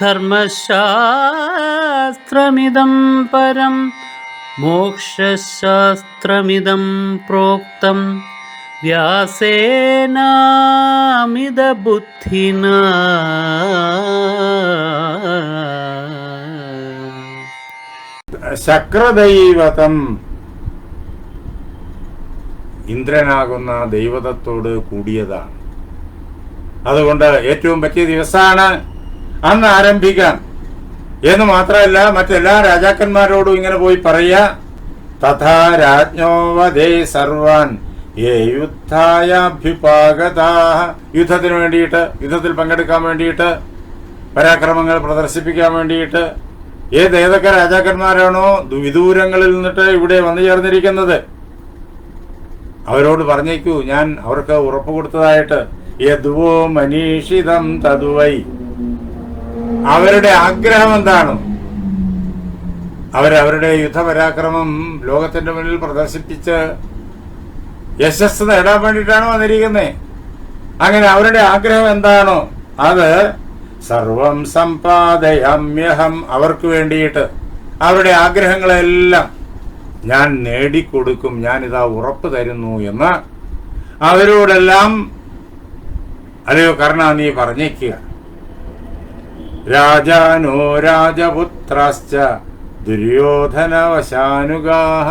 ധർമ്മശാസ്ത്രമിദം പരം മോക്ഷശാസ്ത്രമിതം പ്രോക്തം. വ്യാസേനാമിതബുദ്ധിന. ശക്രദൈവതം. ഇന്ദ്രനാകുന്ന ദൈവതത്തോട് കൂടിയതാണ്. അതുകൊണ്ട് ഏറ്റവും പറ്റിയ ദിവസമാണ് അന്ന് ആരംഭിക്കാം. എന്ന് മാത്രമല്ല മറ്റെല്ലാ രാജാക്കന്മാരോടും ഇങ്ങനെ പോയി പറയുക തഥാ രാജ്ഞോവധേ സർവാൻ യുദ്ധായ യുദ്ധായാഭ്യുപാഗതാ യുദ്ധത്തിന് വേണ്ടിയിട്ട് യുദ്ധത്തിൽ പങ്കെടുക്കാൻ വേണ്ടിയിട്ട് പരാക്രമങ്ങൾ പ്രദർശിപ്പിക്കാൻ വേണ്ടിയിട്ട് ഏത് ഏതൊക്കെ രാജാക്കന്മാരാണോ വിദൂരങ്ങളിൽ നിന്നിട്ട് ഇവിടെ വന്നു ചേർന്നിരിക്കുന്നത്. അവരോട് പറഞ്ഞേക്കൂ ഞാൻ അവർക്ക് ഉറപ്പ് കൊടുത്തതായിട്ട് യദ്വോ മനീഷിതം തതുവൈ അവരുടെ ആഗ്രഹം എന്താണ്? അവരവരുടെ യുദ്ധപരാക്രമം ലോകത്തിന്റെ മുന്നിൽ പ്രദർശിപ്പിച്ച് യശസ് നേടാൻ വേണ്ടിയിട്ടാണ് വന്നിരിക്കുന്നത് അങ്ങനെ അവരുടെ ആഗ്രഹം എന്താണോ? അത് സർവം സമ്പാദയമ്യഹം അവർക്ക് വേണ്ടിയിട്ട് അവരുടെ ആഗ്രഹങ്ങളെല്ലാം ഞാൻ നേടിക്കൊടുക്കും ഞാനിതാ ഉറപ്പ് തരുന്നു എന്ന് അവരോടെല്ലാം അതെയോ കർണ നീ പറഞ്ഞേക്കുക. രാജാനോ രാജപുത്രാശ്ച ദുര്യോധനവശാനുഗാഹ.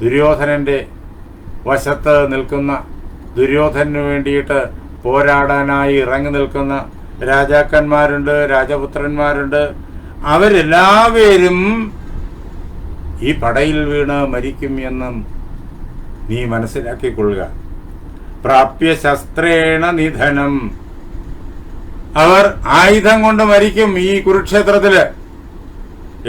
ദുര്യോധനന്റെ വശത്ത് നിൽക്കുന്ന ദുര്യോധനു വേണ്ടിയിട്ട് പോരാടാനായി ഇറങ്ങി നിൽക്കുന്ന രാജാക്കന്മാരുണ്ട് രാജപുത്രന്മാരുണ്ട്. അവരെല്ലാവരും ഈ പടയിൽ വീണ് മരിക്കും എന്നും നീ മനസ്സിലാക്കിക്കൊള്ളുക. പ്രാപ്യ ശസ്ത്രേണ നിധനം. അവർ ആയുധം കൊണ്ട് മരിക്കും ഈ കുരുക്ഷേത്രത്തിൽ.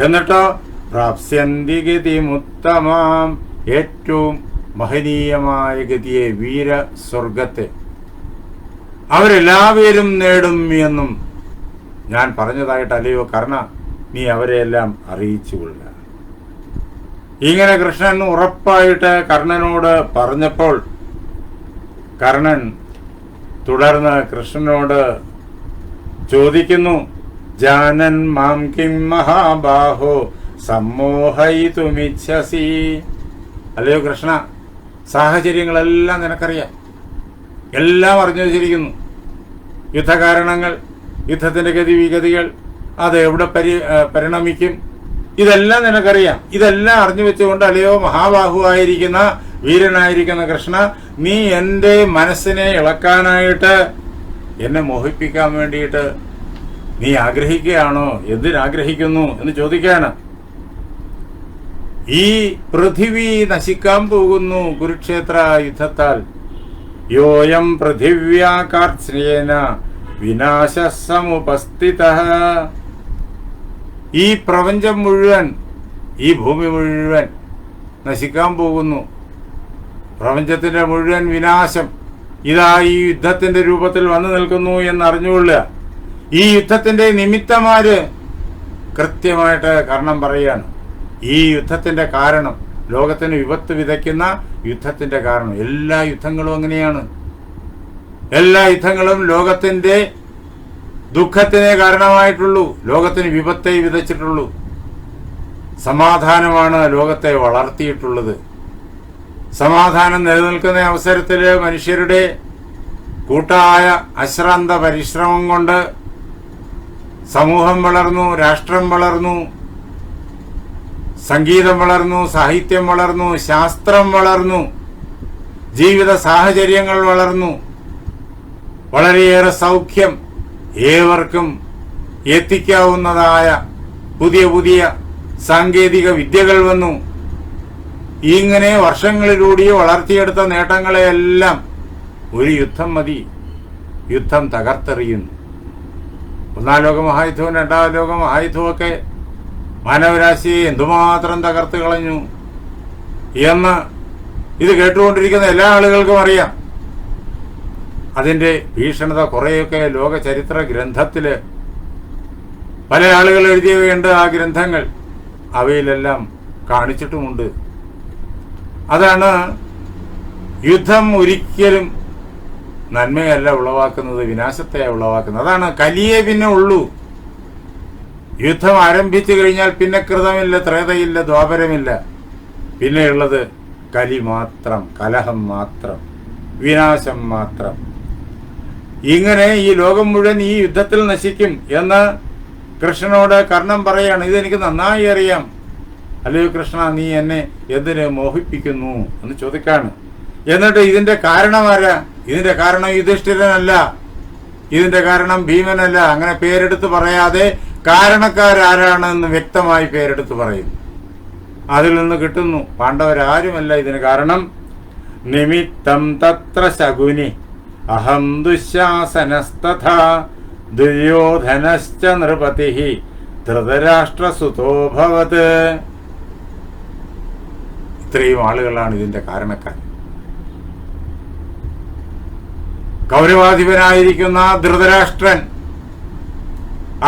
എന്നിട്ടോ പ്രാപ്സ്യന്തി ഗതിമുത്തമാം ഏറ്റവും മഹനീയമായ ഗതിയെ വീര സ്വർഗത്തെ അവരെല്ലാവരും നേടും എന്നും ഞാൻ പറഞ്ഞതായിട്ട് അല്ലയോ കർണ? നീ അവരെയെല്ലാം അറിയിച്ചു കൊള്ളുക. ഇങ്ങനെ കൃഷ്ണൻ ഉറപ്പായിട്ട് കർണനോട് പറഞ്ഞപ്പോൾ കർണൻ തുടർന്ന് കൃഷ്ണനോട് ചോദിക്കുന്നു ജാനൻ മാം കിം മഹാബാഹോ? സമ്മോഹയിതുമിച്ഛസി അല്ലയോ കൃഷ്ണ സാഹചര്യങ്ങളെല്ലാം നിനക്കറിയാം. എല്ലാം അറിഞ്ഞു വെച്ചിരിക്കുന്നു യുദ്ധകാരണങ്ങൾ യുദ്ധത്തിന്റെ ഗതിവിഗതികൾ അത് എവിടെ പരി പരിണമിക്കും? ഇതെല്ലാം നിനക്കറിയാം. ഇതെല്ലാം അറിഞ്ഞു വെച്ചുകൊണ്ട് അല്ലയോ മഹാബാഹുവായിരിക്കുന്ന വീരനായിരിക്കുന്ന കൃഷ്ണ നീ എന്റെ മനസ്സിനെ ഇളക്കാനായിട്ട് എന്നെ മോഹിപ്പിക്കാൻ വേണ്ടിയിട്ട് നീ ആഗ്രഹിക്കുകയാണോ? എന്തിനാഗ്രഹിക്കുന്നു എന്ന് ചോദിക്കുകയാണ് ഈ പൃഥിവി നശിക്കാൻ പോകുന്നു കുരുക്ഷേത്ര യുദ്ധത്താൽ. യോയം പൃഥിവ്യാകാർസ്നേന വിനാശ സമുപസ്ഥിത ഈ പ്രപഞ്ചം മുഴുവൻ ഈ ഭൂമി മുഴുവൻ നശിക്കാൻ പോകുന്നു. പ്രപഞ്ചത്തിന്റെ മുഴുവൻ വിനാശം ഇതാ ഈ യുദ്ധത്തിന്റെ രൂപത്തിൽ വന്നു നിൽക്കുന്നു എന്നറിഞ്ഞുകൊള്ളുക. ഈ യുദ്ധത്തിന്റെ നിമിത്തമാര് കൃത്യമായിട്ട് കാരണം പറയുകയാണ്. ഈ യുദ്ധത്തിന്റെ കാരണം ലോകത്തിന് വിപത്ത് വിതയ്ക്കുന്ന യുദ്ധത്തിന്റെ കാരണം. എല്ലാ യുദ്ധങ്ങളും അങ്ങനെയാണ്. എല്ലാ യുദ്ധങ്ങളും ലോകത്തിന്റെ ദുഃഖത്തിനെ കാരണമായിട്ടുള്ളൂ. ലോകത്തിന് വിപത്തെ വിതച്ചിട്ടുള്ളൂ. സമാധാനമാണ് ലോകത്തെ വളർത്തിയിട്ടുള്ളത്. സമാധാനം നിലനിൽക്കുന്ന അവസരത്തിൽ മനുഷ്യരുടെ കൂട്ടായ അശ്രാന്ത പരിശ്രമം കൊണ്ട് സമൂഹം വളർന്നു രാഷ്ട്രം വളർന്നു സംഗീതം വളർന്നു സാഹിത്യം വളർന്നു ശാസ്ത്രം വളർന്നു ജീവിത സാഹചര്യങ്ങൾ വളർന്നു. വളരെയേറെ സൗഖ്യം ഏവർക്കും എത്തിക്കാവുന്നതായ പുതിയ പുതിയ സാങ്കേതിക വിദ്യകൾ വന്നു. ഇങ്ങനെ വർഷങ്ങളിലൂടെ വളർത്തിയെടുത്ത നേട്ടങ്ങളെയെല്ലാം ഒരു യുദ്ധം മതി. യുദ്ധം തകർത്തെറിയുന്നു. ഒന്നാം ലോക മഹായുദ്ധവും രണ്ടാം ലോക മഹായുദ്ധവും ഒക്കെ മാനവരാശിയെ എന്തുമാത്രം തകർത്ത് കളഞ്ഞു എന്ന് ഇത് കേട്ടുകൊണ്ടിരിക്കുന്ന എല്ലാ ആളുകൾക്കും അറിയാം. അതിന്റെ ഭീഷണത കുറേയൊക്കെ ലോക ചരിത്ര ഗ്രന്ഥത്തിൽ പല ആളുകൾ എഴുതിയവയുണ്ട് ആ ഗ്രന്ഥങ്ങൾ. അവയിലെല്ലാം കാണിച്ചിട്ടുമുണ്ട്. അതാണ് യുദ്ധം ഒരിക്കലും നന്മയല്ല ഉളവാക്കുന്നത് വിനാശത്തെയാണ് ഉളവാക്കുന്നത്. അതാണ് കലിയേ പിന്നെ ഉള്ളൂ. യുദ്ധം ആരംഭിച്ചു കഴിഞ്ഞാൽ പിന്നെ കൃതമില്ല ത്രേതയില്ല ദ്വാപരമില്ല. പിന്നെയുള്ളത് കലി മാത്രം കലഹം മാത്രം വിനാശം മാത്രം. ഇങ്ങനെ ഈ ലോകം മുഴുവൻ ഈ യുദ്ധത്തിൽ നശിക്കും എന്ന് കൃഷ്ണനോട് കർണം പറയാണ്. ഇതെനിക്ക് നന്നായി അറിയാം. അല്ലയോ കൃഷ്ണ നീ എന്നെ എന്തിന് മോഹിപ്പിക്കുന്നു എന്ന് ചോദിക്കാണ്. എന്നിട്ട് ഇതിന്റെ കാരണം ആരാ? ഇതിന്റെ കാരണം യുധിഷ്ഠിരനല്ല. ഇതിന്റെ കാരണം ഭീമനല്ല. അങ്ങനെ പേരെടുത്ത് പറയാതെ കാരണക്കാരാരാണെന്ന് വ്യക്തമായി പേരെടുത്ത് പറയുന്നു അതിൽ നിന്ന് കിട്ടുന്നു. പാണ്ഡവരാരുമല്ല ഇതിന് കാരണം? നിമിത്തം തത്ര ശകുനി. അഹം ദുശാസനസ്തഥാ ദുര്യോധനശ്ച നൃപതി. ധൃതരാഷ്ട്രസുതോഭവത് ഇത്രയും ആളുകളാണ് ഇതിന്റെ കാരണക്കാർ കൗരവാധിപനായിരിക്കുന്ന ധൃതരാഷ്ട്രൻ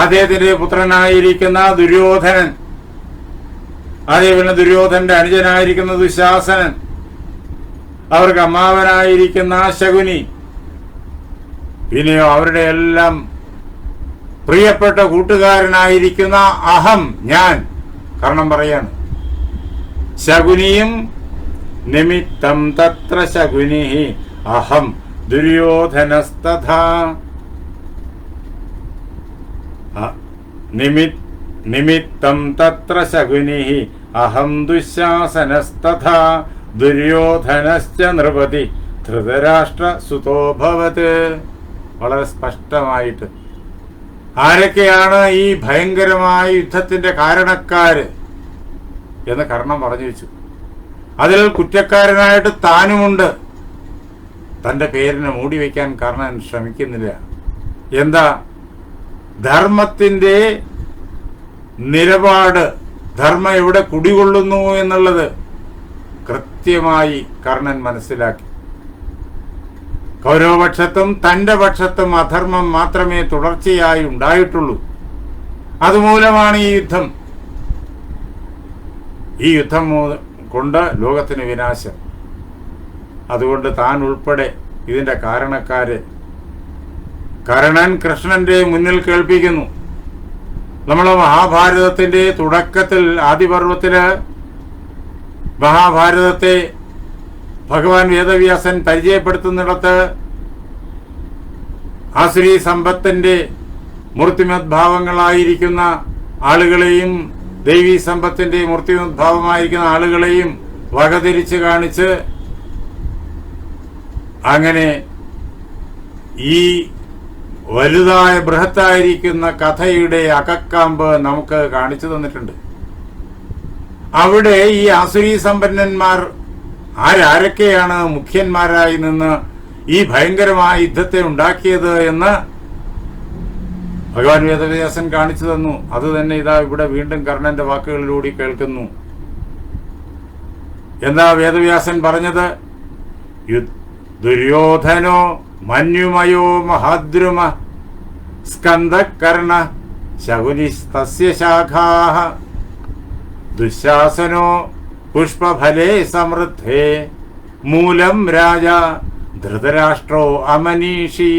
അദ്ദേഹത്തിന്റെ പുത്രനായിരിക്കുന്ന ദുര്യോധനൻ അതേപോലെ ദുര്യോധന്റെ അനുജനായിരിക്കുന്ന ദുശാസനൻ അവർക്ക് അമ്മാവനായിരിക്കുന്ന ശകുനി പിന്നെയോ അവരുടെ എല്ലാം പ്രിയപ്പെട്ട കൂട്ടുകാരനായിരിക്കുന്ന അഹം ഞാൻ കാരണം പറയാണ്. ശകുനിയും നിമിത്തം തത്ര ശകുനി അഹം ദുര്യോധനസ്തഥാ. നിമിത്തം തത്ര ശകുനി അഹം ദുശാസനസ്തഥാ. ദുര്യോധനശ്ച നൃപതി ധൃതരാഷ്ട്ര സുതോഭവത് വളരെ സ്പഷ്ടമായിട്ട്. ആരൊക്കെയാണ് ഈ ഭയങ്കരമായ യുദ്ധത്തിന്റെ കാരണക്കാര്? എന്ന് കർണം പറഞ്ഞു വെച്ചു. അതിൽ കുറ്റക്കാരനായിട്ട് താനുമുണ്ട്. തന്റെ പേരിനെ മൂടി വയ്ക്കാൻ കർണൻ ശ്രമിക്കുന്നില്ല. എന്താ? ധർമ്മത്തിന്റെ നിലപാട് ധർമ്മം എവിടെ കുടികൊള്ളുന്നു എന്നുള്ളത് കൃത്യമായി കർണൻ മനസ്സിലാക്കി. കൗരവപക്ഷത്തും തന്റെ പക്ഷത്തും അധർമ്മം മാത്രമേ തുടർച്ചയായി ഉണ്ടായിട്ടുള്ളൂ. അതുമൂലമാണ് ഈ യുദ്ധം. ഈ യുദ്ധം കൊണ്ട് ലോകത്തിന് വിനാശം. അതുകൊണ്ട് താൻ ഉൾപ്പെടെ ഇതിന്റെ കാരണക്കാര് കരണൻ കൃഷ്ണന്റെ മുന്നിൽ കേൾപ്പിക്കുന്നു. നമ്മൾ മഹാഭാരതത്തിന്റെ തുടക്കത്തിൽ ആദിപർവത്തിൽ മഹാഭാരതത്തെ ഭഗവാൻ വേദവ്യാസൻ പരിചയപ്പെടുത്തുന്നിടത്ത് ആശ്രീ സമ്പത്തിന്റെ മൂർത്തിമദ്ഭാവങ്ങളായിരിക്കുന്ന ആളുകളെയും ദൈവീ സമ്പത്തിന്റെ മൂർത്തിഭാവമായിരിക്കുന്ന ആളുകളെയും വകതിരിച്ച് കാണിച്ച് അങ്ങനെ ഈ വലുതായ ബൃഹത്തായിരിക്കുന്ന കഥയുടെ അകക്കാമ്പ് നമുക്ക് കാണിച്ചു തന്നിട്ടുണ്ട്. അവിടെ ഈ ആസുരി സമ്പന്നന്മാർ ആരാരൊക്കെയാണ് മുഖ്യന്മാരായി നിന്ന് ഈ ഭയങ്കരമായ യുദ്ധത്തെ ഉണ്ടാക്കിയത് എന്ന് ഭഗവാൻ വേദവ്യാസൻ കാണിച്ചു തന്നു അത് തന്നെ ഇതാ ഇവിടെ വീണ്ടും കർണന്റെ വാക്കുകളിലൂടെ കേൾക്കുന്നു. എന്നാ വേദവ്യാസൻ പറഞ്ഞത്? ദുര്യോധനോ മന്യുമയോ മഹാദ്രുമ സ്കന്ദകർണ ശകുനിസ്തസ്യ ശാഖാഹ ദുശാസനോ പുഷ്പഫലേ സമൃദ്ധേ. മൂലം രാജ ധൃതരാഷ്ട്രോ അമനീഷി.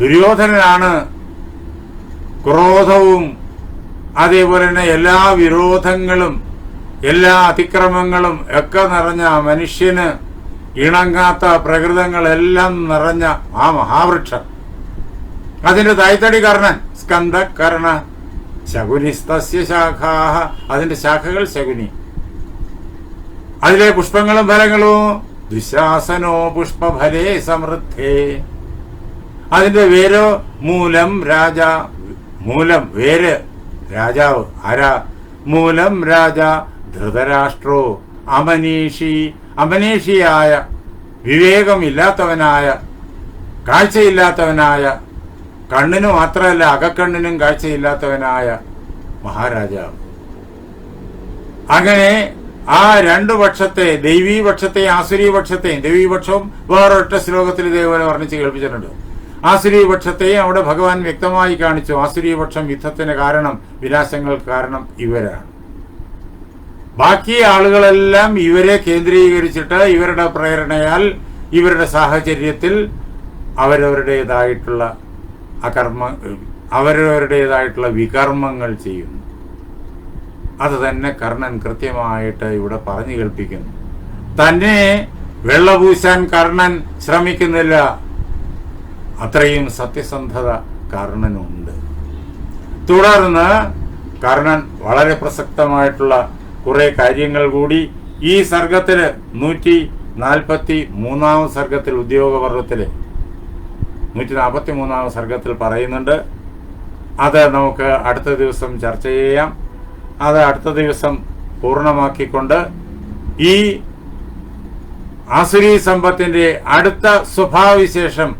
ദുര്യോധനനാണ് ക്രോധവും അതേപോലെ തന്നെ എല്ലാ വിരോധങ്ങളും എല്ലാ അതിക്രമങ്ങളും ഒക്കെ നിറഞ്ഞ മനുഷ്യന് ഇണങ്ങാത്ത പ്രകൃതങ്ങളെല്ലാം നിറഞ്ഞ ആ മഹാവൃക്ഷം. അതിന്റെ തായ്തടി കർണൻ സ്കന്ധകർണ ശകുനിസ്തസ്യ ശാഖാഹ അതിന്റെ ശാഖകൾ ശകുനി. അതിലെ പുഷ്പങ്ങളും ഫലങ്ങളും ദുശാസനോ പുഷ്പഫലേ സമൃദ്ധേ. അതിന്റെ വേരോ മൂലം രാജ മൂലം വേര് രാജാവ്. ആരാ? മൂലം രാജ ധൃതരാഷ്ട്രോ. അമനീഷി അമനീഷിയായ വിവേകമില്ലാത്തവനായ കാഴ്ചയില്ലാത്തവനായ കണ്ണിന് മാത്രമല്ല അകക്കണ്ണിനും കാഴ്ചയില്ലാത്തവനായ മഹാരാജാവ്. അങ്ങനെ ആ രണ്ടു പക്ഷത്തെ ദൈവീപക്ഷത്തെയും ആസുരീപക്ഷത്തെയും ദൈവീപക്ഷവും വേറൊറ്റ ശ്ലോകത്തിൽ ഇതേപോലെ വർണിച്ച് കേൾപ്പിച്ചിട്ടുണ്ട്. ആസുരീ പക്ഷത്തെയും അവിടെ ഭഗവാൻ വ്യക്തമായി കാണിച്ചു. ആസുരീപക്ഷം യുദ്ധത്തിന് കാരണം വിനാശങ്ങൾക്ക് കാരണം ഇവരാണ്. ബാക്കി ആളുകളെല്ലാം ഇവരെ കേന്ദ്രീകരിച്ചിട്ട് ഇവരുടെ പ്രേരണയാൽ ഇവരുടെ സാഹചര്യത്തിൽ അവരവരുടേതായിട്ടുള്ള അകർമ്മ അവരവരുടേതായിട്ടുള്ള വികർമ്മങ്ങൾ ചെയ്യുന്നു. അത് തന്നെ കർണൻ കൃത്യമായിട്ട് ഇവിടെ പറഞ്ഞു കേൾപ്പിക്കുന്നു. തന്നെ വെള്ളപൂശാൻ കർണൻ ശ്രമിക്കുന്നില്ല. അത്രയും സത്യസന്ധത കർണനുണ്ട് തുടർന്ന് കർണൻ വളരെ പ്രസക്തമായിട്ടുള്ള കുറെ കാര്യങ്ങൾ കൂടി ഈ സർഗത്തിൽ നൂറ്റി നാൽപ്പത്തി മൂന്നാം സർഗത്തിൽ ഉദ്യോഗപർവത്തിൽ നൂറ്റി നാൽപ്പത്തി മൂന്നാം സർഗത്തിൽ പറയുന്നുണ്ട്. അത് നമുക്ക് അടുത്ത ദിവസം ചർച്ച ചെയ്യാം. അത് അടുത്ത ദിവസം പൂർണമാക്കിക്കൊണ്ട് ഈ ആസുരി സമ്പത്തിന്റെ അടുത്ത സ്വഭാവവിശേഷം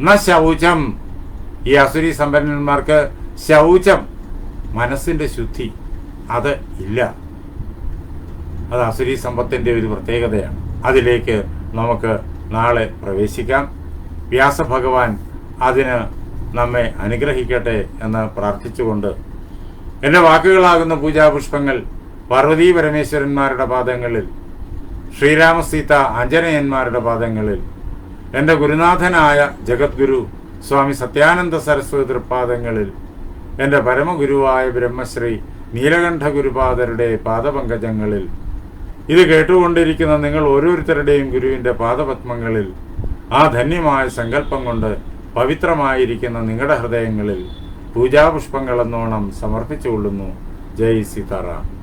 ന ശൗചം? ഈ അസുരി സമ്പന്നന്മാർക്ക് ശൗചം. മനസ്സിന്റെ ശുദ്ധി അത് ഇല്ല. അത് അസുരി സമ്പത്തിന്റെ ഒരു പ്രത്യേകതയാണ്. അതിലേക്ക് നമുക്ക് നാളെ പ്രവേശിക്കാം. വ്യാസഭഗവാൻ അതിന് നമ്മെ അനുഗ്രഹിക്കട്ടെ എന്ന് പ്രാർത്ഥിച്ചുകൊണ്ട് എന്റെ വാക്കുകളാകുന്ന പൂജാപുഷ്പങ്ങൾ പാർവതീ പരമേശ്വരന്മാരുടെ പാദങ്ങളിൽ ശ്രീരാമസീത ആഞ്ജനേയന്മാരുടെ പാദങ്ങളിൽ എന്റെ ഗുരുനാഥനായ ജഗദ്ഗുരു സ്വാമി സത്യാനന്ദ സരസ്വതി തൃപ്പാദങ്ങളിൽ എന്റെ പരമഗുരുവായ ബ്രഹ്മശ്രീ നീലകണ്ഠ ഗുരുപാദരുടെ പാദപങ്കജങ്ങളിൽ. ഇത് കേട്ടുകൊണ്ടിരിക്കുന്ന നിങ്ങൾ ഓരോരുത്തരുടെയും ഗുരുവിന്റെ പാദപത്മങ്ങളിൽ ആ ധന്യമായ സങ്കല്പം കൊണ്ട് പവിത്രമായിരിക്കുന്ന നിങ്ങളുടെ ഹൃദയങ്ങളിൽ പൂജാപുഷ്പങ്ങളെന്നോണം സമർപ്പിച്ചുകൊള്ളുന്നു. ജയ് സീതാറാം.